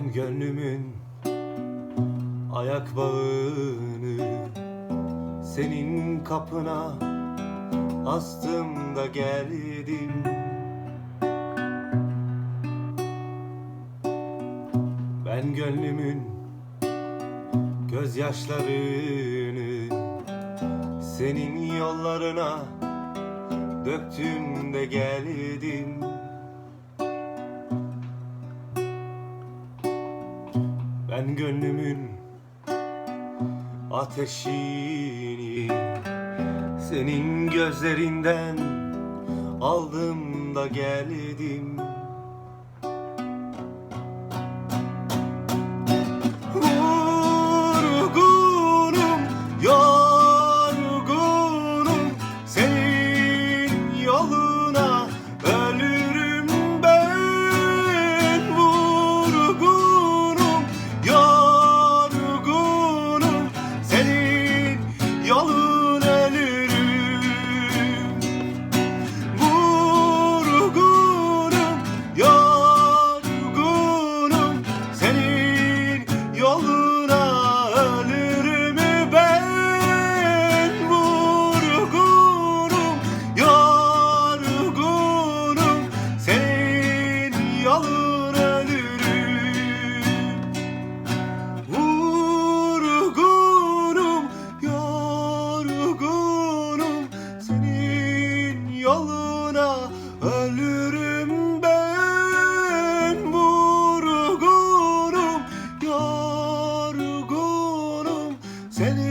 Ben gönlümün ayak bağını senin kapına astım da geldim. Ben gönlümün gözyaşlarını senin yollarına döktüm de geldim. Ben gönlümün ateşini senin gözlerinden aldım da geldim. kalır ölürüm. Vurgunum, yorgunum Senin yoluna ölürüm ben. Vurgunum, yorgunum Senin